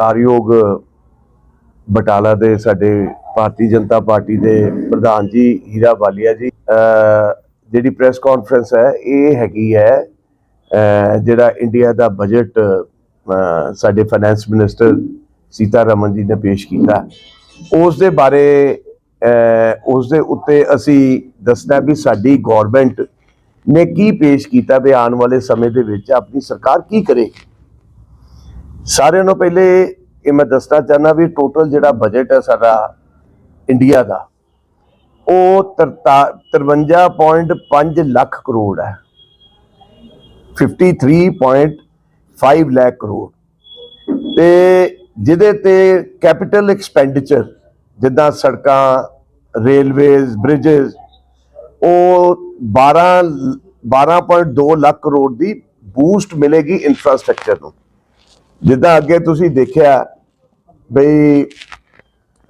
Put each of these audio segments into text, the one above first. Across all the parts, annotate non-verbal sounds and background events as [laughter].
ਕਾਰਯੋਗ ਬਟਾਲਾ ਦੇ ਸਾਡੇ ਭਾਰਤੀ ਜਨਤਾ ਪਾਰਟੀ ਦੇ ਪ੍ਰਧਾਨ ਜੀ, ਹੀਰਾ ਵਾਲੀਆ ਜੀ ਜਿਹੜੀ ਪ੍ਰੈਸ ਕਾਨਫਰੰਸ ਹੈ, ਇਹ ਹੈਗੀ ਹੈ ਜਿਹੜਾ ਇੰਡੀਆ ਦਾ ਬਜਟ ਸਾਡੇ ਫਾਈਨੈਂਸ ਮਿਨਿਸਟਰ ਸੀਤਾ ਰਮਨ ਜੀ ਨੇ ਪੇਸ਼ ਕੀਤਾ। ਉਸ ਦੇ ਬਾਰੇ, ਅਹ, ਉਸ ਦੇ ਉੱਤੇ ਅਸੀਂ ਦੱਸਣਾ ਵੀ ਸਾਡੀ ਗਵਰਨਮੈਂਟ ਨੇ ਕੀ ਪੇਸ਼ ਕੀਤਾ ਵੀ ਆਉਣ ਵਾਲੇ ਸਮੇਂ ਦੇ ਵਿੱਚ ਆਪਣੀ ਸਰਕਾਰ ਕੀ ਕਰੇਗੀ ਸਾਰਿਆਂ ਨੂੰ ਪਹਿਲੇ ਇਹ ਮੈਂ ਦੱਸਣਾ ਚਾਹਨਾ ਵੀ ਟੋਟਲ ਜਿਹੜਾ ਬਜਟ ਹੈ ਸਾਡਾ ਇੰਡੀਆ ਦਾ, ਉਹ 53.5 ਲੱਖ ਕਰੋੜ ਹੈ। 53.5 ਲੱਖ ਕਰੋੜ। ਤੇ ਜਿਹਦੇ ਤੇ ਕੈਪੀਟਲ ਐਕਸਪੈਂਡੀਚਰ ਜਿੱਦਾਂ ਸੜਕਾਂ ਰੇਲਵੇਜ਼ ਬ੍ਰਿਜਸ ਉਹ 12 12.2 ਲੱਖ ਕਰੋੜ ਦੀ ਬੂਸਟ ਮਿਲੇਗੀ ਇਨਫਰਾਸਟ੍ਰਕਚਰ ਨੂੰ। ਜਿੱਦਾਂ ਅੱਗੇ ਤੁਸੀਂ ਦੇਖਿਆ ਬਈ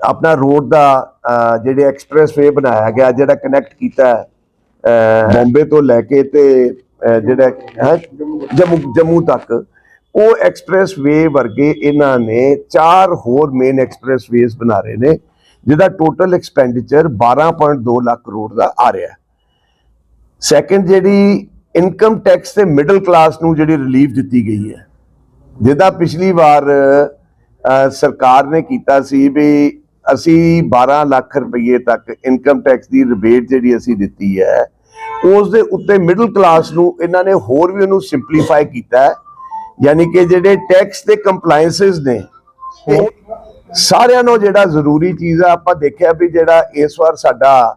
ਆਪਣਾ ਰੋਡ ਦਾ ਅਹ, ਜਿਹੜੇ ਐਕਸਪ੍ਰੈਸਵੇ ਬਣਾਇਆ ਗਿਆ ਜਿਹੜਾ ਕਨੈਕਟ ਕੀਤਾ ਅਹ, ਬੰਬੇ ਤੋਂ ਲੈ ਕੇ ਤੇ ਜਿਹੜਾ ਹੈ ਜੰਮੂ ਜੰਮੂ ਤੱਕ ਉਹ ਐਕਸਪ੍ਰੈਸਵੇ ਵਰਗੇ ਇਹਨਾਂ ਨੇ ਚਾਰ ਹੋਰ ਮੇਨ ਐਕਸਪ੍ਰੈਸਵੇਜ਼ ਬਣਾ ਰਹੇ ਨੇ ਜਿਹਦਾ ਟੋਟਲ ਐਕਸਪੈਂਡੀਚਰ 12.2 ਲੱਖ ਕਰੋੜ ਦਾ ਆ ਰਿਹਾ ਸੈਕੰਡ ਜਿਹੜੀ ਇਨਕਮ ਟੈਕਸ ਤੇ ਮਿਡਲ ਕਲਾਸ ਨੂੰ ਜਿਹੜੀ ਰਿਲੀਫ ਦਿੱਤੀ ਗਈ ਹੈ ਜਿਹਦਾ ਪਿਛਲੀ ਵਾਰ ਸਰਕਾਰ ਨੇ ਕੀਤਾ ਸੀ ਵੀ ਅਸੀਂ 12 ਲੱਖ ਰੁਪਏ ਤੱਕ ਇਨਕਮ ਟੈਕਸ ਦੀ ਰਿਬੇਟ ਜਿਹੜੀ ਅਸੀਂ ਦਿੱਤੀ ਹੈ, ਉਸ ਦੇ ਉੱਤੇ ਮਿਡਲ ਕਲਾਸ ਨੂੰ ਇਹਨਾਂ ਨੇ ਹੋਰ ਵੀ ਉਹਨੂੰ ਸਿੰਪਲੀਫਾਈ ਕੀਤਾ ਹੈ। ਯਾਨੀ ਕਿ ਜਿਹੜੇ ਟੈਕਸ ਤੇ ਕੰਪਲਾਈਂਸਸ ਨੇ ਸਾਰਿਆਂ ਨੂੰ ਜਿਹੜਾ ਜ਼ਰੂਰੀ ਚੀਜ਼ ਆ, ਆਪਾਂ ਦੇਖਿਆ ਵੀ ਜਿਹੜਾ ਇਸ ਵਾਰ ਸਾਡਾ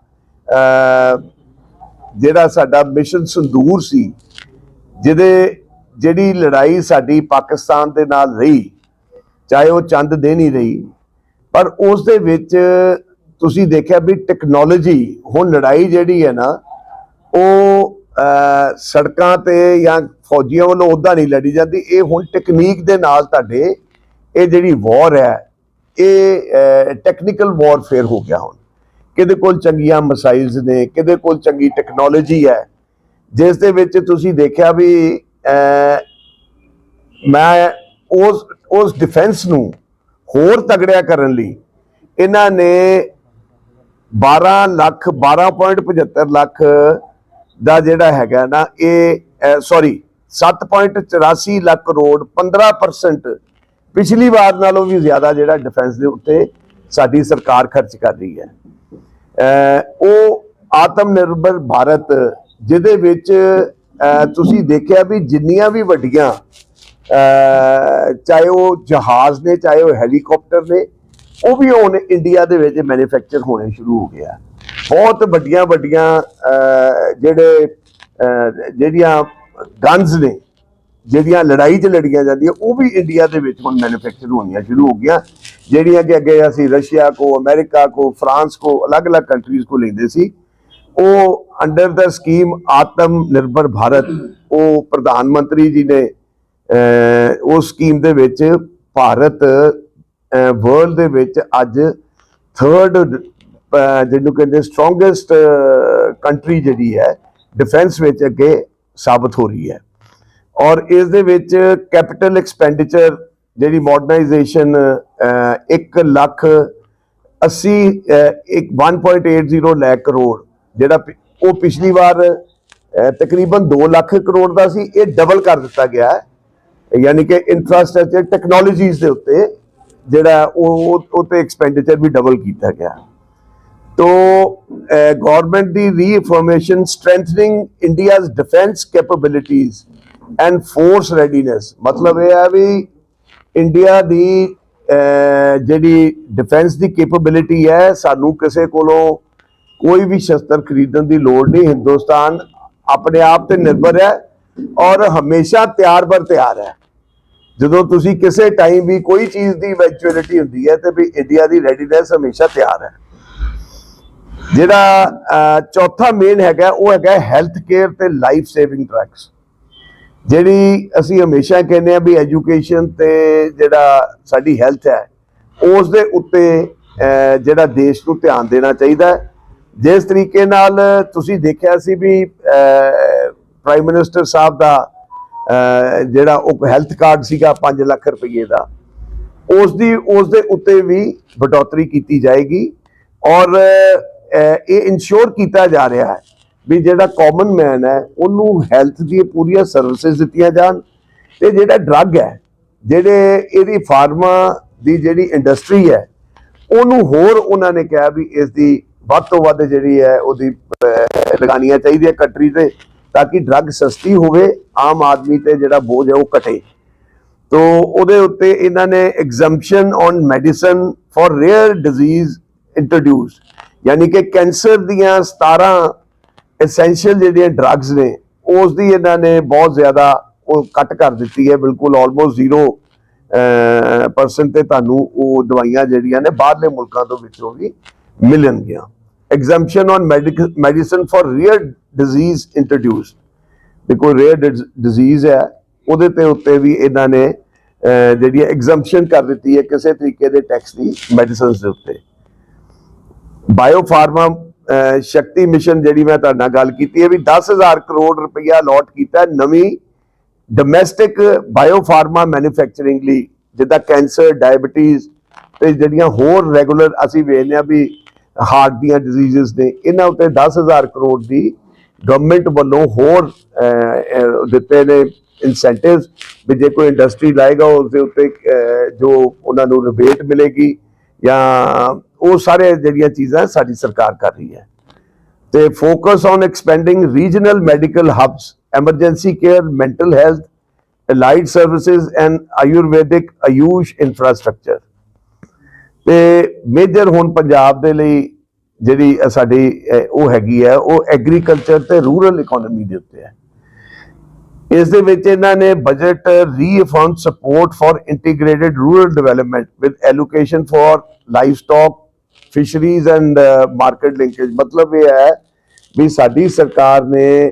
ਜਿਹੜਾ ਸਾਡਾ ਮਿਸ਼ਨ ਸੰਦੂਰ ਸੀ, ਜਿਹਦੇ ਜਿਹੜੀ ਲੜਾਈ ਸਾਡੀ ਪਾਕਿਸਤਾਨ ਦੇ ਨਾਲ ਰਹੀ, ਚਾਹੇ ਉਹ ਚੰਦ ਦੇ ਨਹੀਂ ਰਹੀ, ਪਰ ਉਸ ਦੇ ਵਿੱਚ ਤੁਸੀਂ ਦੇਖਿਆ ਵੀ ਟੈਕਨੋਲੋਜੀ ਹੁਣ ਲੜਾਈ ਜਿਹੜੀ ਹੈ ਨਾ, ਉਹ ਸੜਕਾਂ ਤੇ ਜਾਂ ਫੌਜੀਆਂ ਵੱਲੋਂ ਉਦਾਂ ਨਹੀਂ ਲੜੀ ਜਾਂਦੀ, ਇਹ ਹੁਣ ਟੈਕਨੀਕ ਦੇ ਨਾਲ ਤੁਹਾਡੇ, ਇਹ ਜਿਹੜੀ ਵਾਰ ਹੈ, ਇਹ ਟੈਕਨੀਕਲ ਵਾਰਫੇਅਰ ਹੋ ਗਿਆ ਹੁਣ। ਕਿਹਦੇ ਕੋਲ ਚੰਗੀਆਂ ਮਸਾਈਲਸ ਨੇ, ਕਿਹਦੇ ਕੋਲ ਚੰਗੀ ਟੈਕਨੋਲੋਜੀ ਹੈ, ਜਿਸ ਦੇ ਵਿੱਚ ਤੁਸੀਂ ਦੇਖਿਆ ਵੀ ਮੈਂ ਉਸ ਉਸ ਡਿਫੈਂਸ ਨੂੰ ਹੋਰ ਤਗੜਿਆ ਕਰਨ ਲਈ ਇਹਨਾਂ ਨੇ 12 ਲੱਖ 12.75 ਲੱਖ ਦਾ ਜਿਹੜਾ ਹੈਗਾ ਨਾ, ਇਹ ਸੌਰੀ 7.84 ਲੱਖ ਕਰੋੜ 15% ਪਿਛਲੀ ਵਾਰ ਨਾਲੋਂ ਵੀ ਜ਼ਿਆਦਾ ਜਿਹੜਾ ਡਿਫੈਂਸ ਦੇ ਉੱਤੇ ਸਾਡੀ ਸਰਕਾਰ ਖਰਚ ਕਰ ਰਹੀ ਹੈ। ਉਹ ਆਤਮ ਨਿਰਭਰ ਭਾਰਤ, ਜਿਹਦੇ ਵਿੱਚ ਤੁਸੀਂ ਦੇਖਿਆ ਵੀ ਜਿੰਨੀਆਂ ਵੀ ਵੱਡੀਆਂ ਚਾਹੇ ਉਹ ਜਹਾਜ਼ ਨੇ, ਚਾਹੇ ਉਹ ਹੈਲੀਕਾਪਟਰ ਨੇ, ਉਹ ਵੀ ਹੁਣ ਇੰਡੀਆ ਦੇ ਵਿੱਚ ਮੈਨੂਫੈਕਚਰ ਹੋਣੇ ਸ਼ੁਰੂ ਹੋ ਗਿਆ ਬਹੁਤ ਵੱਡੀਆਂ ਵੱਡੀਆਂ ਜਿਹੜੇ ਜਿਹੜੀਆਂ ਗਨਸ ਨੇ, ਜਿਹੜੀਆਂ ਲੜਾਈ 'ਚ ਲੜੀਆਂ ਜਾਂਦੀਆਂ, ਉਹ ਵੀ ਇੰਡੀਆ ਦੇ ਵਿੱਚ ਹੁਣ ਮੈਨੂਫੈਕਚਰ ਹੋਣੀਆਂ ਸ਼ੁਰੂ ਹੋ ਗਈਆਂ। ਜਿਹੜੀਆਂ ਕਿ ਅੱਗੇ ਅਸੀਂ ਰਸ਼ੀਆ ਕੋ, ਅਮਰੀਕਾ ਕੋ, ਫਰਾਂਸ ਕੋ, ਅਲੱਗ-ਅਲੱਗ ਕੰਟਰੀਜ਼ ਕੋ ਲੈਂਦੇ ਸੀ। ਉਹ ਅੰਡਰ ਦਾ ਸਕੀਮ ਆਤਮ ਨਿਰਭਰ ਭਾਰਤ ਉਹ ਪ੍ਰਧਾਨ ਮੰਤਰੀ ਜੀ ਨੇ ਉਸ ਸਕੀਮ ਦੇ ਵਿੱਚ ਭਾਰਤ ਵਰਲਡ ਦੇ ਵਿੱਚ ਅੱਜ ਥਰਡ ਜਿਹਨੂੰ ਕਹਿੰਦੇ ਸਟਰੋਂਗੈਸਟ ਕੰਟਰੀ ਜਿਹੜੀ ਹੈ ਡਿਫੈਂਸ ਵਿੱਚ ਅੱਗੇ ਸਾਬਤ ਹੋ ਰਹੀ ਹੈ। ਔਰ ਇਸ ਦੇ ਵਿੱਚ ਕੈਪੀਟਲ ਐਕਸਪੈਂਡੀਚਰ ਜਿਹੜੀ ਮਾਡਰਨਾਈਜੇਸ਼ਨ 1 ਲੱਖ 80 ਅਹ, ਇੱਕ 1.80 ਲੱਖ ਕਰੋੜ ਜਿਹੜਾ ਪਿ- ਉਹ ਪਿਛਲੀ ਵਾਰ ਤਕਰੀਬਨ 2 ਲੱਖ ਕਰੋੜ ਦਾ ਸੀ, ਇਹ ਡਬਲ ਕਰ ਦਿੱਤਾ ਗਿਆ ਹੈ। ਯਾਨੀ ਕਿ ਇਨਫਰਾਸਟ੍ਰਕਚਰ ਟੈਕਨੋਲੋਜੀਜ਼ ਦੇ ਉੱਤੇ ਜਿਹੜਾ ਉਹ, ਉਹ- ਤੇ ਐਕਸਪੈਂਡੀਚਰ ਵੀ ਡਬਲ ਕੀਤਾ ਗਿਆ। ਤੋ government the reaffirmation strengthening India's defence capabilities and force readiness ਮਤਲਬ ਇਹ ਹੈ ਵੀ ਇੰਡੀਆ ਦੀ ਜਿਹੜੀ ਡਿਫੈਂਸ ਦੀ ਕੈਪੇਬਿਲਿਟੀ ਹੈ, ਸਾਨੂੰ ਕਿਸੇ ਕੋਲੋਂ ਕੋਈ ਵੀ ਸ਼ਸਤਰ ਖਰੀਦਣ ਦੀ ਲੋੜ ਨਹੀਂ। ਹਿੰਦੁਸਤਾਨ ਆਪਣੇ ਆਪ ਤੇ ਨਿਰਭਰ ਹੈ ਔਰ ਹਮੇਸ਼ਾ ਤਿਆਰ ਬਰ ਤਿਆਰ ਹੈ। ਜਦੋਂ ਤੁਸੀਂ ਕਿਸੇ ਟਾਈਮ ਵੀ ਕੋਈ ਚੀਜ਼ ਦੀ ਇਵੈਂਚੁਅਲਿਟੀ ਹੁੰਦੀ ਹੈ ਤੇ ਵੀ ਇੰਡੀਆ ਦੀ ਰੈਡੀਨੈਸ ਹਮੇਸ਼ਾ ਤਿਆਰ ਹੈ। ਜਿਹੜਾ ਚੌਥਾ ਮੇਨ ਹੈਗਾ, ਉਹ ਹੈਗਾ ਹੈਲਥ ਕੇਅਰ ਤੇ ਲਾਈਫ ਸੇਵਿੰਗ ਡਰੱਗਸ ਜਿਹੜੀ ਅਸੀਂ ਹਮੇਸ਼ਾ ਕਹਿੰਦੇ ਆ ਵੀ ਐਜੂਕੇਸ਼ਨ ਤੇ ਜਿਹੜਾ ਸਾਡੀ ਹੈਲਥ ਹੈ ਉਸ ਦੇ ਉੱਤੇ ਜਿਹੜਾ ਦੇਸ਼ ਨੂੰ ਧਿਆਨ ਦੇਣਾ ਚਾਹੀਦਾ ਹੈ। ਜਿਸ ਤਰੀਕੇ ਨਾਲ ਤੁਸੀਂ ਦੇਖਿਆ ਸੀ ਵੀ ਪ੍ਰਾਈਮ ਮਿਨਿਸਟਰ ਸਾਹਿਬ ਦਾ ਜਿਹੜਾ ਉਹ ਹੈਲਥ ਕਾਰਡ ਸੀਗਾ 5 ਲੱਖ ਰੁਪਏ ਦਾ ਉਸ ਦੀ ਉਸ ਦੇ ਉੱਤੇ ਵੀ ਬਟੋਤਰੀ ਕੀਤੀ ਜਾਏਗੀ ਔਰ ਇਹ ਇਨਸ਼ੋਰ ਕੀਤਾ ਜਾ ਰਿਹਾ ਹੈ ਵੀ ਜਿਹੜਾ ਕਾਮਨ ਮੈਨ ਹੈ, ਉਹਨੂੰ ਹੈਲਥ ਦੀ ਪੂਰੀਆਂ ਸਰਵਿਸਿਜ਼ ਦਿੱਤੀਆਂ ਜਾਣ ਤੇ ਜਿਹੜਾ ਡਰੱਗ ਹੈ, ਜਿਹੜੇ ਇਹਦੀ ਫਾਰਮਾ ਦੀ ਜਿਹੜੀ ਇੰਡਸਟਰੀ ਹੈ, ਉਹਨੂੰ ਹੋਰ ਉਹਨਾਂ ਨੇ ਕਿਹਾ ਵੀ ਇਸ ਦੀ ਵੱਧ ਤੋਂ ਵੱਧ ਜਿਹੜੀ ਹੈ ਉਹਦੀ ਲਗਾਨੀਆਂ ਲਗਾਉਣੀਆਂ ਚਾਹੀਦੀਆਂ ਕੰਟਰੀ ਤੇ, ਤਾਂ ਕਿ ਡਰੱਗ ਸਸਤੀ ਹੋਵੇ, ਆਮ ਆਦਮੀ ਤੇ ਜਿਹੜਾ ਬੋਝ ਹੈ ਉਹ ਘਟੇ। ਤੋ ਉਹਦੇ ਉੱਤੇ ਇਹਨਾਂ ਨੇ exemption on medicine for rare disease introduce ਯਾਨੀ ਕਿ ਕੈਂਸਰ ਦੀਆਂ 17 ਐਸੈਂਸ਼ੀਅਲ ਜਿਹੜੀਆਂ ਡਰੱਗਸ ਨੇ ਉਸ ਦੀ ਇਹਨਾਂ ਨੇ ਬਹੁਤ ਜ਼ਿਆਦਾ ਉਹ ਕੱਟ ਕਰ ਦਿੱਤੀ ਹੈ, ਬਿਲਕੁਲ ਆਲਮੋਸਟ ਜ਼ੀਰੋ ਪਰਸੈਂਟ ਤੇ ਤੁਹਾਨੂੰ ਉਹ ਦਵਾਈਆਂ ਜਿਹੜੀਆਂ ਨੇ ਬਾਹਰਲੇ ਮੁਲਕਾਂ ਤੋਂ ਵਿੱਚੋਂ ਵੀ ਮਿਲਣਗੀਆਂ। Exemption on medicine for rare disease introduce ਵੀ ਕੋਈ ਰੇਅਰ ਡਿਜ਼ੀਜ਼ ਹੈ, ਉਹਦੇ ਤੇ ਉੱਤੇ ਵੀ ਇਹਨਾਂ ਨੇ ਜਿਹੜੀ ਐਗਜ਼ੈਂਪਸ਼ਨ ਕਰ ਦਿੱਤੀ ਹੈ ਕਿਸੇ ਤਰੀਕੇ ਦੇ ਟੈਕਸ ਦੀ ਮੈਡੀਸਿਨਸ ਦੇ ਉੱਤੇ। ਬਾਇਓ ਫਾਰਮਾ ਸ਼ਕਤੀ ਮਿਸ਼ਨ ਜਿਹੜੀ ਮੈਂ ਤੁਹਾਡੇ ਨਾਲ ਗੱਲ ਕੀਤੀ ਹੈ ਵੀ 10000 ਕਰੋੜ ਰੁਪਇਆ ਅਲਾਟ ਕੀਤਾ ਨਵੀਂ ਡੋਮੈਸਟਿਕ ਬਾਇਓ ਫਾਰਮਾ ਮੈਨੂਫੈਕਚਰਿੰਗ ਲਈ, ਜਿੱਦਾਂ ਕੈਂਸਰ ਡਾਇਬੀਟੀਜ਼ ਤੇ ਜਿਹੜੀਆਂ ਹੋਰ ਰੈਗੂਲਰ ਅਸੀਂ ਵੇਖਦੇ ਆ ਵੀ ਹਾਰਟ ਦੀਆਂ ਡਿਜ਼ੀਜ਼ਸ ਨੇ, ਇਹਨਾਂ ਉੱਤੇ 10000 ਕਰੋੜ ਦੀ ਗਵਰਨਮੈਂਟ ਵੱਲੋਂ ਹੋਰ ਦਿੱਤੇ ਨੇ ਇਨਸੈਂਟਿਵਸ ਵੀ ਜੇ ਕੋਈ ਇੰਡਸਟਰੀ ਲਾਏਗਾ ਉਸ ਦੇ ਉੱਤੇ ਜੋ ਉਹਨਾਂ ਨੂੰ ਰਿਬੇਟ ਮਿਲੇਗੀ ਜਾਂ ਉਹ ਸਾਰੇ ਜਿਹੜੀਆਂ ਚੀਜ਼ਾਂ ਸਾਡੀ ਸਰਕਾਰ ਕਰ ਰਹੀ ਹੈ। ਤੇ focus on expanding regional medical hubs emergency care mental health allied services and Ayurvedic AYUSH infrastructure ਤੇ ਮੇਜਰ ਹੁਣ ਪੰਜਾਬ ਦੇ ਲਈ ਜਿਹੜੀ ਸਾਡੀ ਉਹ ਹੈਗੀ ਹੈ, ਉਹ ਐਗਰੀਕਲਚਰ ਤੇ ਰੂਰਲ ਇਕਨੋਮੀ ਦੇ ਉੱਤੇ ਹੈ। ਇਸ ਦੇ ਵਿੱਚ ਇਹਨਾਂ ਨੇ budget refund support for integrated rural development with allocation for livestock fisheries and market linkage ਮਤਲਬ ਇਹ ਹੈ ਵੀ ਸਾਡੀ ਸਰਕਾਰ ਨੇ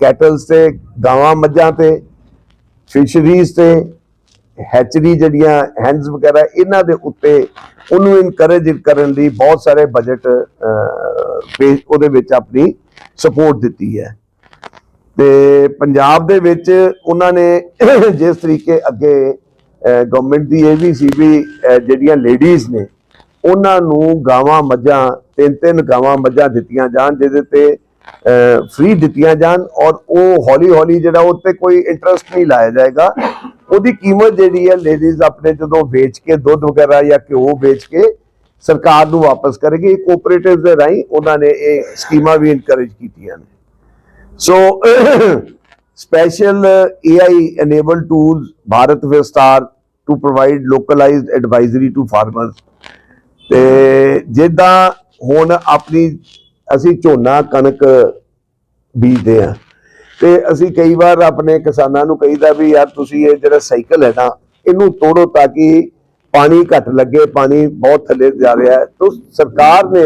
ਕੈਟਲਸ ਤੇ, ਗਾਵਾਂ ਮੱਝਾਂ ਤੇ ਫਿਸ਼ਰੀਜ਼ ਤੇ ਹੈਚਰੀ ਜਿਹੜੀਆਂ ਹੈਂਡਸ ਵਗੈਰਾ, ਇਹਨਾਂ ਦੇ ਉੱਤੇ ਉਹਨੂੰ ਇਨਕਰੇਜ ਕਰਨ ਲਈ ਬਹੁਤ ਸਾਰੇ ਬਜਟ ਉਹਦੇ ਵਿੱਚ ਆਪਣੀ ਸਪੋਰਟ ਦਿੱਤੀ ਹੈ। ਤੇ ਪੰਜਾਬ ਦੇ ਵਿੱਚ ਉਹਨਾਂ ਨੇ [coughs] ਜਿਸ ਤਰੀਕੇ ਅੱਗੇ ਗਵਰਨਮੈਂਟ ਦੀ ਇਹ ਵੀ ਸੀ ਵੀ ਜਿਹੜੀਆਂ ਲੇਡੀਜ਼ ਨੇ, ਉਹਨਾਂ ਨੂੰ ਗਾਵਾਂ ਮੱਝਾਂ, ਤਿੰਨ ਤਿੰਨ ਗਾਵਾਂ ਮੱਝਾਂ ਦਿੱਤੀਆਂ ਜਾਣ, ਜਿਹਦੇ ਤੇ ਫ੍ਰੀ ਦਿੱਤੀਆਂ ਜਾਣ ਔਰ ਉਹ ਹੌਲੀ ਹੌਲੀ ਜਿਹੜਾ ਉਹ ਤੇ ਕੋਈ ਇੰਟਰਸਟ ਨਹੀਂ ਲਾਇਆ ਜਾਏਗਾ ਉਹਦੀ ਕੀਮਤ ਜਿਹੜੀ ਹੈ ਲੇਡੀਜ਼ ਆਪਣੇ ਜਦੋਂ ਵੇਚ ਕੇ ਦੁੱਧ ਵਗੈਰਾ ਜਾਂ ਘਿਓ ਵੇਚ ਕੇ ਸਰਕਾਰ ਨੂੰ ਵਾਪਸ ਕਰੇਗੀ ਕੋਆਪਰੇਟਿਵ ਦੇ ਰਾਹੀਂ ਉਹਨਾਂ ਨੇ ਇਹ ਸਕੀਮਾਂ ਵੀ ਇਨਕਰੇਜ ਕੀਤੀਆਂ ਨੇ So, [coughs] special AI enabled tools, Bharat Vistar to provide localized advisory to farmers. ਤੇ ਜਿੱਦਾਂ ਹੁਣ ਆਪਣੀ ਅਸੀਂ ਝੋਨਾ ਕਣਕ ਬੀਜਦੇ ਆ ਤੇ ਅਸੀਂ ਕਈ ਵਾਰ ਆਪਣੇ ਕਿਸਾਨਾਂ ਨੂੰ ਕਹੀਦਾ ਵੀ ਯਾਰ ਤੁਸੀਂ ਇਹ ਜਿਹੜਾ ਸਾਈਕਲ ਹੈ ਨਾ, ਇਹਨੂੰ ਤੋੜੋ ਤਾਂ ਕਿ ਪਾਣੀ ਘੱਟ ਲੱਗੇ, ਪਾਣੀ ਬਹੁਤ ਥੱਲੇ ਜਾ ਰਿਹਾ ਹੈ। ਤਾਂ ਸਰਕਾਰ ਨੇ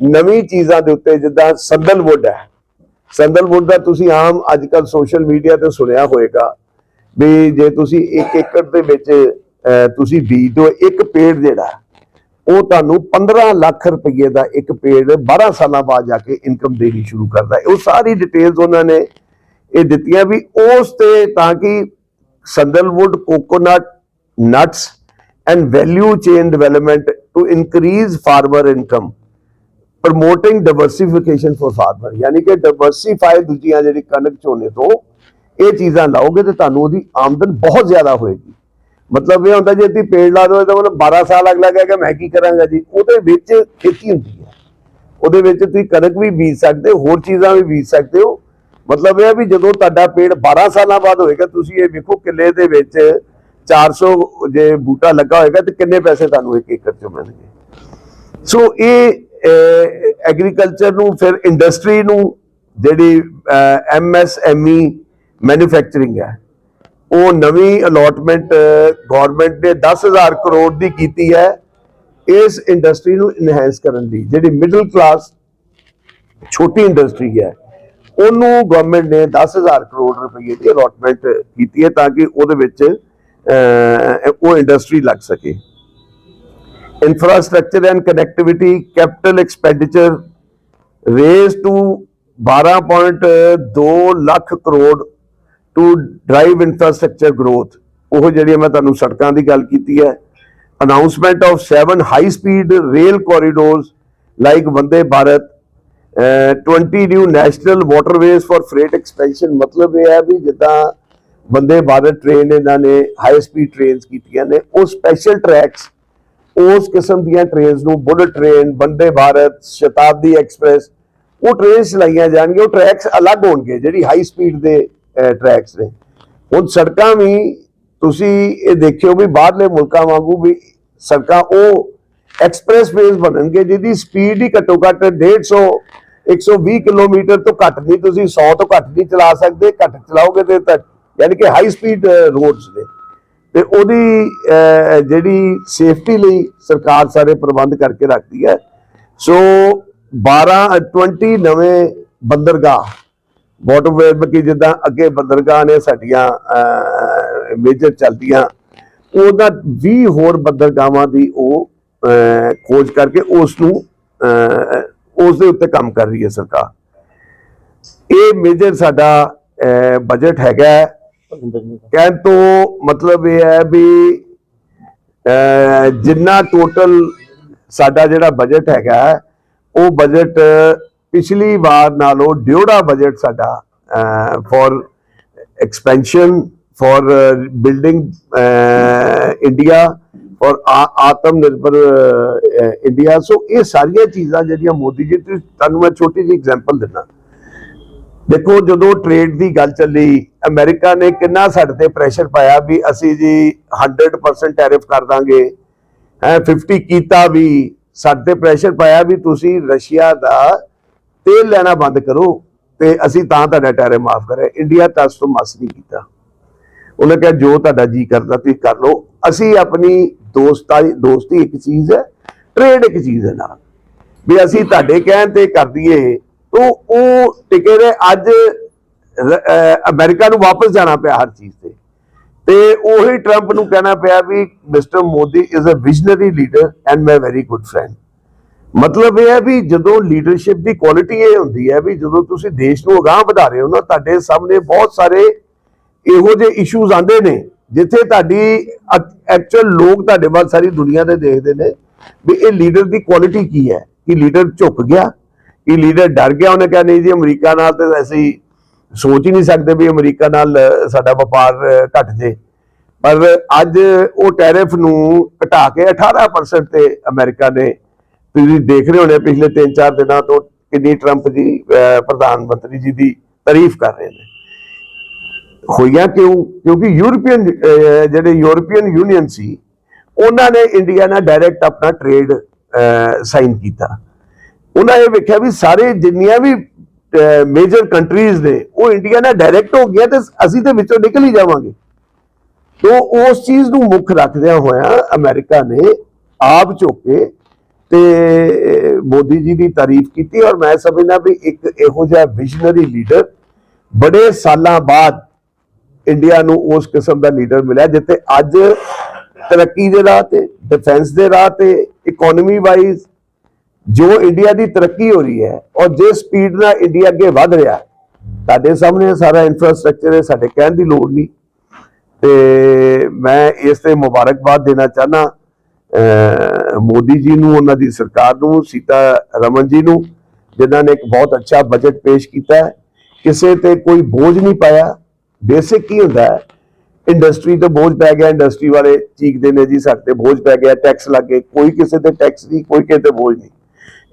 ਨਵੀਂ ਚੀਜ਼ਾਂ ਦੇ ਉੱਤੇ ਜਿੱਦਾਂ ਸੰਦਲਵੁੱਡ ਹੈ। ਸੰਦਲਵੁੱਡ ਦਾ ਤੁਸੀਂ ਆਮ ਅੱਜ ਕੱਲ ਸੋਸ਼ਲ ਮੀਡੀਆ ਤੇ ਸੁਣਿਆ ਹੋਵੇਗਾ ਵੀ ਜੇ ਤੁਸੀਂ 1 ਏਕੜ ਦੇ ਵਿੱਚ ਤੁਸੀਂ ਬੀਜ ਦਿਓ, ਇੱਕ ਪੇੜ ਜਿਹੜਾ, ਉਹ ਤੁਹਾਨੂੰ 15 ਲੱਖ ਰੁਪਏ ਦਾ ਇੱਕ ਪੇੜ 12 ਸਾਲਾਂ ਬਾਅਦ ਜਾ ਕੇ ਇਨਕਮ ਦੇਣੀ ਸ਼ੁਰੂ ਕਰਦਾ ਹੈ। ਉਹ ਸਾਰੀ ਡਿਟੇਲਸ ਉਹਨਾਂ ਨੇ ਇਹ ਦਿੱਤੀਆਂ ਵੀ ਉਸ ਤੇ ਤਾਂ ਕਿ sandalwood coconut nuts and value chain development to increase farmer income promoting diversification for farmer ਯਾਨੀ ਕਿ ਡਾਈਵਰਸਿਫਾਈ ਦੂਜੀਆਂ ਜਿਹੜੀ ਕਣਕ ਝੋਨੇ ਤੋਂ, ਇਹ ਚੀਜ਼ਾਂ ਲਾਓਗੇ ਤੇ ਤੁਹਾਨੂੰ ਉਹਦੀ ਆਮਦਨ ਬਹੁਤ ਜ਼ਿਆਦਾ ਹੋਏਗੀ। ਮਤਲਬ ਇਹ ਹੁੰਦਾ ਜੇ ਤੁਸੀਂ ਪੇੜ ਲਾ ਦੋ ਤਾਂ ਮਤਲਬ 12 ਸਾਲ ਅਗਲਾ ਕਹੇਗਾ, ਮੈਂ ਕੀ ਕਰਾਂਗਾ ਜੀ? ਉਹਦੇ ਵਿੱਚ ਖੇਤੀ ਹੁੰਦੀ ਹੈ। ਉਹਦੇ ਵਿੱਚ ਤੁਸੀਂ ਕਣਕ ਵੀ ਬੀਜ ਸਕਦੇ ਹੋ, ਹੋਰ ਚੀਜ਼ਾਂ ਵੀ ਬੀਜ ਸਕਦੇ ਹੋ। ਮਤਲਬ ਇਹ ਹੈ ਵੀ ਜਦੋਂ ਤੁਹਾਡਾ ਪੇੜ 12 ਸਾਲਾਂ ਬਾਅਦ ਹੋਏਗਾ, ਤੁਸੀਂ ਇਹ ਵੇਖੋ ਕਿੱਲੇ ਦੇ ਵਿੱਚ 400 ਜੇ ਬੂਟਾ ਲੱਗਾ ਹੋਏਗਾ ਤੇ ਕਿੰਨੇ ਪੈਸੇ ਤੁਹਾਨੂੰ ਇੱਕ ਏਕੜ ਚੋਂ ਮਿਲਣਗੇ। ਸੋ ਇਹ ਐਗਰੀਕਲਚਰ ਨੂੰ, ਫਿਰ ਇੰਡਸਟਰੀ ਨੂੰ, ਜਿਹੜੀ ਐਮਐਸਐਮਈ ਮੈਨੂਫੈਕਚਰਿੰਗ ਹੈ, ਉਹ ਨਵੀਂ ਅਲੋਟਮੈਂਟ ਗਵਰਨਮੈਂਟ ਨੇ 10000 ਕਰੋੜ ਦੀ ਕੀਤੀ ਹੈ, ਇਸ ਇੰਡਸਟਰੀ ਨੂੰ ਇਨਹੈਂਸ ਕਰਨ ਦੀ, ਜਿਹੜੀ ਮਿਡਲ ਕਲਾਸ ਛੋਟੀ ਇੰਡਸਟਰੀ ਹੈ ਉਹਨੂੰ ਗਵਰਨਮੈਂਟ ਨੇ 10000 ਕਰੋੜ ਰੁਪਏ ਦੀ ਅਲੋਟਮੈਂਟ ਕੀਤੀ ਹੈ ਤਾਂ ਕਿ ਉਹਦੇ ਵਿੱਚ ਉਹ ਇੰਡਸਟਰੀ ਲੱਗ ਸਕੇ। Infrastructure and connectivity, capital expenditure raised to 12.2 lakh crore to drive infrastructure growth ਉਹ ਜਿਹੜੀਆਂ ਮੈਂ ਤੁਹਾਨੂੰ ਸੜਕਾਂ ਦੀ ਗੱਲ ਕੀਤੀ ਹੈ। Announcement of 7 high speed rail corridors like Vande Bharat 20 new national waterways for freight expansion ਮਤਲਬ ਇਹ ਹੈ ਵੀ ਜਿੱਦਾਂ ਵੰਦੇ ਭਾਰਤ ਟ੍ਰੇਨ ਇਹਨਾਂ ਨੇ ਹਾਈ ਸਪੀਡ ਟ੍ਰੇਨਸ ਕੀਤੀਆਂ ਨੇ, ਉਹ ਸਪੈਸ਼ਲ ਟਰੈਕਸ ਉਸ ਕਿਸਮ ਦੀਆਂ ਟ੍ਰੇਨਸ ਨੂੰ bullet train Vande Bharat Shatabdi express ਉਹ ਟ੍ਰੇਨਸ ਚਲਾਈਆਂ ਜਾਣਗੀਆਂ, ਉਹ ਟਰੈਕਸ ਅਲੱਗ ਹੋਣਗੇ ਜਿਹੜੀ ਹਾਈ ਸਪੀਡ ਦੇ ਟਰੈਕਸ ਨੇ। ਹੁਣ ਸੜਕਾਂ ਵੀ ਤੁਸੀਂ ਇਹ ਦੇਖਿਓ ਵੀ ਬਾਹਰਲੇ ਮੁਲਕਾਂ ਵਾਂਗੂ ਵੀ ਸੜਕਾਂ ਉਹ ਐਕਸਪ੍ਰੈਸ ਵੇਜ਼ ਬਣਨਗੇ ਜਿਹਦੀ ਸਪੀਡ ਹੀ ਘੱਟੋ ਘੱਟ 150 120 ਕਿਲੋਮੀਟਰ ਤੋਂ ਘੱਟ ਨਹੀਂ, ਤੁਸੀਂ 100 ਤੋਂ ਘੱਟ ਨਹੀਂ ਚਲਾ ਸਕਦੇ, ਘੱਟ ਚਲਾਓਗੇ ਤੇ ਤਾਂ ਯਾਨੀ ਕਿ ਹਾਈ ਸਪੀਡ ਰੋਡਸ ਨੇ। ਤੇ ਉਹਦੀ ਜਿਹੜੀ ਸੇਫਟੀ ਲਈ ਸਰਕਾਰ ਸਾਰੇ ਪ੍ਰਬੰਧ ਕਰਕੇ ਰੱਖਦੀ ਹੈ। ਸੋ 12 20 ਨਵੇਂ ਬੰਦਰਗਾਹ ਵਾਟਰਵੇ ਕਿ ਜਿੱਦਾਂ ਅੱਗੇ ਬੰਦਰਗਾਹ ਨੇ ਸਾਡੀਆਂ ਮੇਜਰ ਚਲਦੀਆਂ, ਉਹਦਾ 20 ਹੋਰ ਬੰਦਰਗਾਵਾਂ ਦੀ ਉਹ ਖੋਜ ਕਰਕੇ ਉਸ ਨੂੰ ਉਸ ਦੇ ਉੱਤੇ ਕੰਮ ਕਰ ਰਹੀ ਹੈ ਸਰਕਾਰ। ਇਹ ਮੇਜਰ ਸਾਡਾ ਬਜਟ ਹੈਗਾ ਕਹਿਣ ਤੋਂ ਮਤਲਬ ਇਹ ਹੈ ਵੀ ਜਿੰਨਾ ਟੋਟਲ ਸਾਡਾ ਜਿਹੜਾ ਬਜਟ ਹੈਗਾ ਉਹ ਬਜਟ ਪਿਛਲੀ ਵਾਰ ਨਾਲੋਂ ਡਿਊੜਾ ਬਜਟ ਸਾਡਾ for expansion for building India for Atmanirbhar India ਸੋ ਇਹ ਸਾਰੀਆਂ ਚੀਜ਼ਾਂ ਜਿਹੜੀਆਂ ਮੋਦੀ ਜੀ ਤੁਹਾਨੂੰ ਮੈਂ ਛੋਟੀ ਜਿਹੀ ਐਗਜ਼ਾਮਪਲ ਦਿੰਦਾ। ਦੇਖੋ, ਜਦੋਂ ਟ੍ਰੇਡ ਦੀ ਗੱਲ ਚੱਲੀ ਅਮਰੀਕਾ ਨੇ ਕਿੰਨਾ ਸਾਡੇ ਤੇ ਪ੍ਰੈਸ਼ਰ ਪਾਇਆ ਵੀ ਅਸੀਂ ਜੀ 100% ਟੈਰਿਫ ਕਰ ਦਾਂਗੇ। ਹੈ 50 ਕੀਤਾ ਵੀ, ਸਾਡੇ ਤੇ ਪ੍ਰੈਸ਼ਰ ਪਾਇਆ ਵੀ ਤੁਸੀਂ ਰਸ਼ੀਆ ਦਾ ਤੇਲ ਲੈਣਾ ਬੰਦ ਕਰੋ ਤੇ ਅਸੀਂ ਤਾਂ ਤੁਹਾਡਾ ਟੈਰਿਫ ਮਾਫ ਕਰੇ ਇੰਡੀਆ ਤਸ ਤੋਂ ਮਸ ਨਹੀਂ ਕੀਤਾ। ਉਹਨੇ ਕਿਹਾ, ਜੋ ਤੁਹਾਡਾ ਜੀ ਕਰਦਾ ਤੁਸੀਂ ਕਰ ਲਓ। ਅਸੀਂ ਆਪਣੀ ਦੋਸਤਾਈ ਦੋਸਤੀ ਇੱਕ ਚੀਜ਼ ਹੈ ਟ੍ਰੇਡ ਇੱਕ ਚੀਜ਼ ਹੈ ਨਾਲ। ਵੀ ਅਸੀਂ ਤੁਹਾਡੇ ਕਹਿਣ ਤੇ ਕਰ ਦਈਏ, ਤਾਂ ਉਹ ਟਿਕੇ ਰਹੇ ਅੱਜ ਅਮਰੀਕਾ ਨੂੰ ਵਾਪਸ ਜਾਣਾ ਪਿਆ ਹਰ ਚੀਜ਼ ਤੇ। ਤੇ ਉਹੀ ਟਰੰਪ ਨੂੰ ਕਹਿਣਾ ਪਿਆ ਵੀ mister Modi is a visionary leader and my very good friend ਮਤਲਬ ਇਹ ਹੈ ਵੀ ਜਦੋਂ ਲੀਡਰਸ਼ਿਪ ਦੀ ਕੁਆਲਿਟੀ ਇਹ ਹੁੰਦੀ ਹੈ ਵੀ ਜਦੋਂ ਤੁਸੀਂ ਦੇਸ਼ ਨੂੰ ਅਗਾਹ ਵਧਾ ਰਹੇ ਹੋ ਨਾ, ਤੁਹਾਡੇ ਸਾਹਮਣੇ ਬਹੁਤ ਸਾਰੇ ਇਹੋ ਜਿਹੇ ਇਸ਼ੂਜ਼ ਆਉਂਦੇ ਨੇ ਜਿੱਥੇ ਤੁਹਾਡੀ ਐਕਚੁਅਲ ਲੋਕ ਤੁਹਾਡੇ ਵੱਲ ਸਾਰੀ ਦੁਨੀਆ ਦੇ ਦੇਖਦੇ ਨੇ ਵੀ ਇਹ ਲੀਡਰ ਦੀ ਕੁਆਲਿਟੀ ਕੀ ਹੈ? ਕਿ ਲੀਡਰ ਝੁਕ ਗਿਆ ਕਿ ਲੀਡਰ ਡਰ ਗਿਆ ਉਹਨੇ ਕਿਹਾ ਨਹੀਂ ਜੀ ਅਮਰੀਕਾ ਨਾਲ ਤੇ ਅਸੀਂ ਸੋਚ ਹੀ ਨਹੀਂ ਸਕਦੇ ਵੀ ਅਮਰੀਕਾ ਨਾਲ ਸਾਡਾ ਵਪਾਰ ਅ, ਘਟ ਜੇ। ਪਰ ਅੱਜ ਉਹ ਟੈਰਿਫ ਨੂੰ ਘਟਾ ਕੇ 18% ਤੇ ਅਮਰੀਕਾ ਨੇ ਤੁਸੀਂ ਦੇਖ ਰਹੇ ਹੋਣੇ ਪਿਛਲੇ 3-4 ਦਿਨਾਂ ਤੋਂ ਕਿੰਨੀ ਟਰੰਪ ਜੀ ਪ੍ਰਧਾਨ ਮੰਤਰੀ ਜੀ ਦੀ ਤਾਰੀਫ ਕਰ ਰਹੇ ਨੇ। ਹੋਈਆਂ ਕਿਉਂ? ਕਿਉਂਕਿ ਯੂਰਪੀਅਨ ਜਿਹੜੇ ਯੂਰਪੀਅਨ ਯੂਨੀਅਨ ਸੀ, ਉਹਨਾਂ ਨੇ ਇੰਡੀਆ ਨਾਲ ਡਾਇਰੈਕਟ ਆਪਣਾ ਟ੍ਰੇਡ ਸਾਈਨ ਕੀਤਾ। ਉਹਨਾਂ ਇਹ ਵੇਖਿਆ ਵੀ ਸਾਰੇ ਜਿੰਨੀਆਂ ਵੀ ਮੇਜਰ ਕੰਟਰੀਜ਼ ਨੇ, ਉਹ ਇੰਡੀਆ ਨਾਲ ਡਾਇਰੈਕਟ ਹੋ ਗਿਆ ਤੇ ਅਸੀਂ ਤੇ ਵਿੱਚੋਂ ਨਿਕਲ ਹੀ ਜਾਵਾਂਗੇ। ਤੋ ਉਸ ਚੀਜ਼ ਨੂੰ ਮੁੱਖ ਰੱਖਦਿਆਂ ਹੋਇਆ ਅਮਰੀਕਾ ਨੇ ਆਪ ਝੁੱਕ ਕੇ ਤੇ ਮੋਦੀ ਜੀ ਦੀ ਤਾਰੀਫ ਕੀਤੀ ਔਰ ਮੈਂ ਸਮਝਦਾ ਵੀ ਇੱਕ ਇਹੋ ਜਿਹਾ ਵਿਜ਼ਨਰੀ ਲੀਡਰ ਬੜੇ ਸਾਲਾਂ ਬਾਅਦ ਇੰਡੀਆ ਨੂੰ ਉਸ ਕਿਸਮ ਦਾ ਲੀਡਰ ਮਿਲਿਆ ਜਿੱਥੇ ਅੱਜ ਤਰੱਕੀ ਦੇ ਰਾਹ ਤੇ ਡਿਫੈਂਸ ਦੇ ਰਾਹ ਤੇ ਇਕਨੋਮੀ ਵਾਈਜ਼ ਜੋ ਇੰਡੀਆ ਦੀ ਤਰੱਕੀ ਹੋ ਰਹੀ ਹੈ ਔਰ ਜਿਸ ਸਪੀਡ ਨਾਲ ਇੰਡੀਆ ਅੱਗੇ ਵਧ ਰਿਹਾ ਹੈ, ਤੁਹਾਡੇ ਸਾਹਮਣੇ ਸਾਰਾ ਇਨਫਰਾਸਟ੍ਰਕਚਰ ਹੈ ਸਾਡੇ ਕਹਿਣ ਦੀ ਲੋੜ ਨਹੀਂ। ਤੇ ਮੈਂ ਇਸ ਤੇ ਮੁਬਾਰਕਬਾਦ ਦੇਣਾ ਚਾਹਨਾ ਮੋਦੀ ਜੀ ਨੂੰ ਉਹਨਾਂ ਦੀ ਸਰਕਾਰ ਨੂੰ ਸੀਤਾ ਰਮਨ ਜੀ ਨੂੰ ਜਿਨ੍ਹਾਂ ਨੇ ਇੱਕ ਬਹੁਤ ਅੱਛਾ ਬਜਟ ਪੇਸ਼ ਕੀਤਾ ਕਿਸੇ ਤੇ ਕੋਈ ਬੋਝ ਨਹੀਂ ਪਾਇਆ। ਬੇਸਿਕ ਕੀ ਹੁੰਦਾ ਹੈ? ਇੰਡਸਟਰੀ ਤੇ ਬੋਝ ਪੈ ਗਿਆ ਇੰਡਸਟਰੀ ਵਾਲੇ ਚੀਕਦੇ ਨੇ ਜੀ, ਸਾਡੇ ਤੇ ਬੋਝ ਪੈ ਗਿਆ ਟੈਕਸ ਲੱਗੇ ਕੋਈ ਕਿਸੇ ਤੇ ਟੈਕਸ ਨਹੀਂ ਕੋਈ ਕਿਸੇ ਤੇ ਬੋਝ ਨਹੀਂ।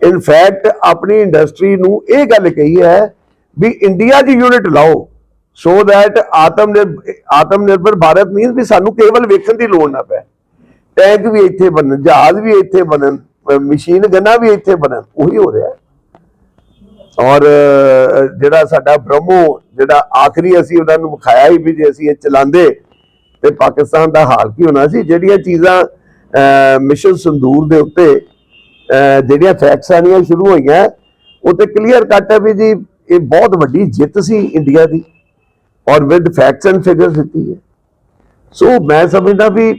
ਇਨਫੈਕਟ ਆਪਣੀ ਇੰਡਸਟਰੀ ਨੂੰ ਇਹ ਗੱਲ ਕਹੀ ਹੈ ਵੀ ਇੰਡੀਆ ਦੀ ਯੂਨਿਟ ਲਾਓ ਸੋ ਦੈਟ ਆਤਮ ਨਿਰਭ- ਆਤਮ ਨਿਰਭਰ ਭਾਰਤ ਮੀਨਸ ਵੀ ਸਾਨੂੰ ਕੇਵਲ ਵੇਖਣ ਦੀ ਲੋੜ ਨਾ ਪਏ ਟੈਂਕ ਵੀ ਇੱਥੇ ਬਣਨ, ਜਹਾਜ਼ ਵੀ ਇੱਥੇ ਬਣਨ ਮਸ਼ੀਨ ਗੰਨਾ ਵੀ ਇੱਥੇ ਬਣਨ, ਉਹੀ ਹੋ ਰਿਹਾ ਹੈ। ਔਰ ਜਿਹੜਾ ਸਾਡਾ ਬ੍ਰਹਮੋ, ਜਿਹੜਾ ਆਖਰੀ ਅਸੀਂ ਉਹਨਾਂ ਨੂੰ ਵਿਖਾਇਆ ਹੀ ਵੀ ਜੇ ਅਸੀਂ ਇਹ ਚਲਾਉਂਦੇ, ਤੇ ਪਾਕਿਸਤਾਨ ਦਾ ਹਾਲ ਕੀ ਹੋਣਾ ਸੀ? ਜਿਹੜੀਆਂ ਚੀਜ਼ਾਂ ਮਿਸ਼ਨ ਸੰਦੂਰ ਦੇ ਉੱਤੇ ਜਿਹੜੀਆਂ ਫੈਕਟਸ ਆਣੀਆਂ ਸ਼ੁਰੂ ਹੋਈਆਂ, ਉਹ ਤੇ ਕਲੀਅਰ ਕੱਟ ਹੈ ਵੀ ਜੀ, ਇਹ ਬਹੁਤ ਵੱਡੀ ਜਿੱਤ ਸੀ ਇੰਡੀਆ ਦੀ, ਔਰ ਵਿਦ ਫੈਕਟਸ ਐਂਡ ਫਿਗਰਸ ਦਿੱਤੀ ਹੈ। ਸੋ ਮੈਂ ਸਮਝਦਾ ਵੀ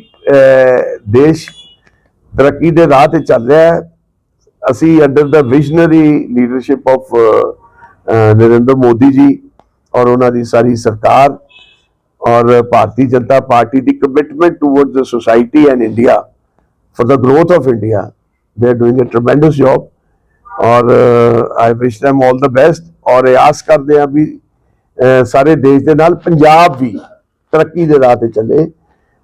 ਦੇਸ਼ ਤਰੱਕੀ ਦੇ ਰਾਹ ਤੇ ਚੱਲ ਰਿਹਾ ਹੈ। ਅਸੀਂ under the visionary leadership of Narendra Modi ji ਔਰ ਉਹਨਾਂ ਦੀ ਸਾਰੀ ਸਰਕਾਰ ਔਰ Bharatiya Janata party the commitment towards the society and India for the growth of India they are doing a tremendous job. ਔਰ uh, I wish them all the best ਔਰ ਇਹ ਆਸ ਕਰਦੇ ਆ ਵੀ ਸਾਰੇ ਦੇਸ਼ ਦੇ ਨਾਲ ਪੰਜਾਬ ਵੀ ਤਰੱਕੀ ਦੇ ਰਾਹ ਤੇ ਚੱਲੇ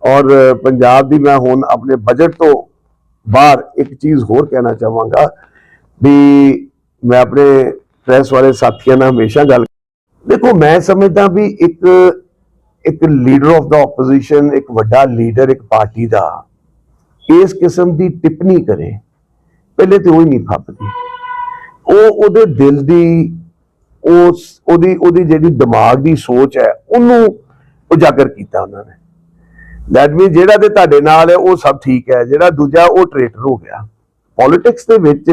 ਔਰ ਪੰਜਾਬ ਦੀ ਮੈਂ ਹੁਣ ਆਪਣੇ ਬਜਟ ਤੋਂ ਬਾਹਰ ਇੱਕ ਚੀਜ਼ ਹੋਰ ਕਹਿਣਾ ਚਾਹਾਂਗਾ ਵੀ ਮੈਂ ਆਪਣੇ ਪ੍ਰੈਸ ਵਾਲੇ ਸਾਥੀਆਂ ਨਾਲ ਹਮੇਸ਼ਾ ਗੱਲ ਦੇਖੋ, ਮੈਂ ਸਮਝਦਾ ਵੀ ਇੱਕ ਇੱਕ ਲੀਡਰ ਆਫ ਦਾ ਆਪੋਜੀਸ਼ਨ ਇੱਕ ਵੱਡਾ ਲੀਡਰ ਇੱਕ ਪਾਰਟੀ ਦਾ ਇਸ ਕਿਸਮ ਦੀ ਟਿੱਪਣੀ ਕਰੇ, ਪਹਿਲੇ ਤੇ ਉਹ ਹੀ ਨਹੀਂ ਫੱਬਦੀ ਉਹ ਉਹਦੇ ਦਿਲ ਦੀ, ਉਸ ਉਹਦੀ ਉਹਦੀ ਜਿਹੜੀ ਦਿਮਾਗ ਦੀ ਸੋਚ ਹੈ, ਉਹਨੂੰ ਉਜਾਗਰ ਕੀਤਾ ਉਹਨਾਂ ਨੇ। ਦੈਟ ਮੀਨ ਜਿਹੜਾ ਤੇ ਤੁਹਾਡੇ ਨਾਲ ਹੈ, ਉਹ ਸਭ ਠੀਕ ਹੈ, ਜਿਹੜਾ ਦੂਜਾ ਉਹ ਟ੍ਰੇਟਰ ਹੋ ਗਿਆ। ਪੋਲਿਟਿਕਸ ਦੇ ਵਿੱਚ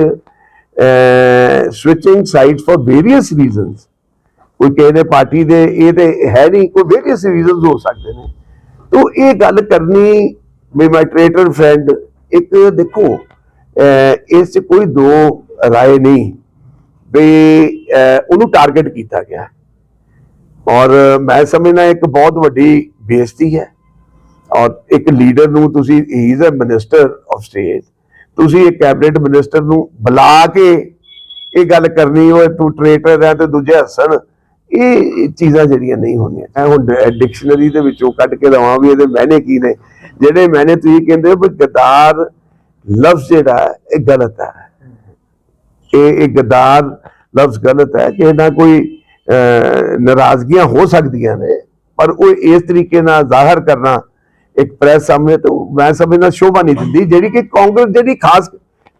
switching sides for various reasons ਕੋਈ ਕਿਸੇ ਦੇ ਪਾਰਟੀ ਦੇ, ਇਹ ਤੇ ਹੈ ਨਹੀਂ, ਕੋਈ ਵੇਰੀਅਸ ਰੀਜ਼ਨਸ ਹੋ ਸਕਦੇ ਨੇ। ਤੋ ਇਹ ਗੱਲ ਕਰਨੀ, ਵੀ ਮਾਈ ਟ੍ਰੇਟਰ ਫਰੈਂਡ ਇੱਕ ਦੇਖੋ ਇਸ 'ਚ ਕੋਈ ਦੋ ਰਾਏ ਨਹੀਂ, ਵੀ ਉਹਨੂੰ ਟਾਰਗੇਟ ਕੀਤਾ ਗਿਆ। ਔਰ ਮੈਂ ਸਮਝਣਾ ਇੱਕ ਬਹੁਤ ਵੱਡੀ ਬੇਇੱਜ਼ਤੀ ਹੈ। ਔਰ ਇੱਕ ਲੀਡਰ ਨੂੰ ਤੁਸੀਂ he is a minister of state ਤੁਸੀਂ ਇੱਕ ਕੈਬਨਿਟ ਮਿਨਿਸਟਰ ਨੂੰ ਬੁਲਾ ਕੇ ਇਹ ਗੱਲ ਕਰਨੀ ਓਏ ਤੂੰ ਟ੍ਰੇਟਰ ਹੈ ਤੇ ਦੂਜੇ ਹੱਸਣ ਇਹ ਚੀਜ਼ਾਂ ਜਿਹੜੀਆਂ ਨਹੀਂ ਹੋਣੀਆਂ। ਮੈਂ ਹੁਣ ਡਿਕਸ਼ਨਰੀ ਦੇ ਵਿੱਚੋਂ ਕੱਢ ਕੇ ਦਵਾਂ ਵੀ ਇਹਦੇ ਮਾਇਨੇ ਕੀ ਨੇ। ਜਿਹੜੇ ਮਾਇਨੇ ਤੁਸੀਂ ਕਹਿੰਦੇ ਹੋ ਵੀ ਗਦਾਰ ਲਫ਼ਜ਼ ਜਿਹੜਾ ਹੈ, ਇਹ ਗਲਤ ਹੈ। ਇਹ ਇਹ ਗਦਾਰ ਲਫ਼ਜ਼ ਗਲਤ ਹੈ ਕਿ ਨਾ ਕੋਈ ਨਾਰਾਜ਼ਗੀਆਂ ਹੋ ਸਕਦੀਆਂ ਨੇ ਪਰ ਉਹ ਇਸ ਤਰੀਕੇ ਨਾਲ ਜ਼ਾਹਰ ਕਰਨਾ ਇੱਕ ਪ੍ਰੈਸ ਸਾਹਮਣੇ ਤੋਂ ਮੈਂ ਸਮਝਦਾ ਸ਼ੋਭਾ ਨਹੀਂ ਦਿੰਦੀ, ਜਿਹੜੀ ਕਿ ਕਾਂਗਰਸ ਜਿਹੜੀ ਖਾਸ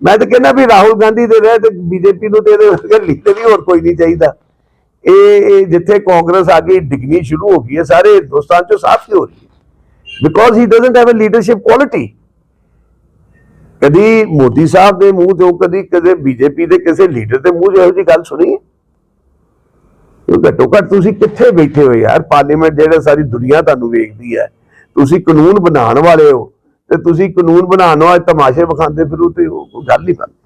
ਮੈਂ ਤਾਂ ਕਹਿੰਦਾ ਵੀ ਰਾਹੁਲ ਗਾਂਧੀ ਦੇ ਰਹਿ ਤੇ ਬੀਜੇਪੀ ਨੂੰ ਤੇ ਇਹਦੇ ਵਰਗੇ ਲੀਡਰ ਹੀ ਹੋਰ ਕੋਈ ਨਹੀਂ ਚਾਹੀਦਾ। ਇਹ ਜਿੱਥੇ ਕਾਂਗਰਸ ਆ ਗਈ ਡਿਗਣੀ ਸ਼ੁਰੂ ਹੋ ਗਈ ਹੈ, ਸਾਰੇ ਹਿੰਦੁਸਤਾਨ ਚੋਂ ਸਾਫ਼ ਹੀ ਹੋ ਰਹੀ ਹੈ? Because he doesn't have a leadership quality ਕਦੀ ਮੋਦੀ ਸਾਹਿਬ ਦੇ ਮੂੰਹ ਤੋਂ ਕਦੀ ਕਦੇ ਬੀਜੇਪੀ ਦੇ ਕਿਸੇ ਲੀਡਰ ਦੇ ਮੂੰਹ 'ਚ ਇਹੋ ਗੱਲ ਸੁਣੀ ਹੈ? ਘੱਟੋ ਘੱਟ ਤੁਸੀਂ ਕਿੱਥੇ ਬੈਠੇ ਹੋ ਯਾਰ? ਪਾਰਲੀਮੈਂਟ ਜਿਹੜਾ ਸਾਰੀ ਦੁਨੀਆ ਤੁਹਾਨੂੰ ਵੇਖਦੀ ਹੈ। ਤੁਸੀਂ ਕਾਨੂੰਨ ਬਣਾਉਣ ਵਾਲੇ ਹੋ ਤੇ ਤੁਸੀਂ ਕਾਨੂੰਨ ਬਣਾਉਣ ਵਾਲੇ ਤਮਾਸ਼ੇ ਵਿਖਾਉਂਦੇ ਫਿਰੋ ਤੇ ਉਹ ਗੱਲ ਨਹੀਂ ਬਣਦੀ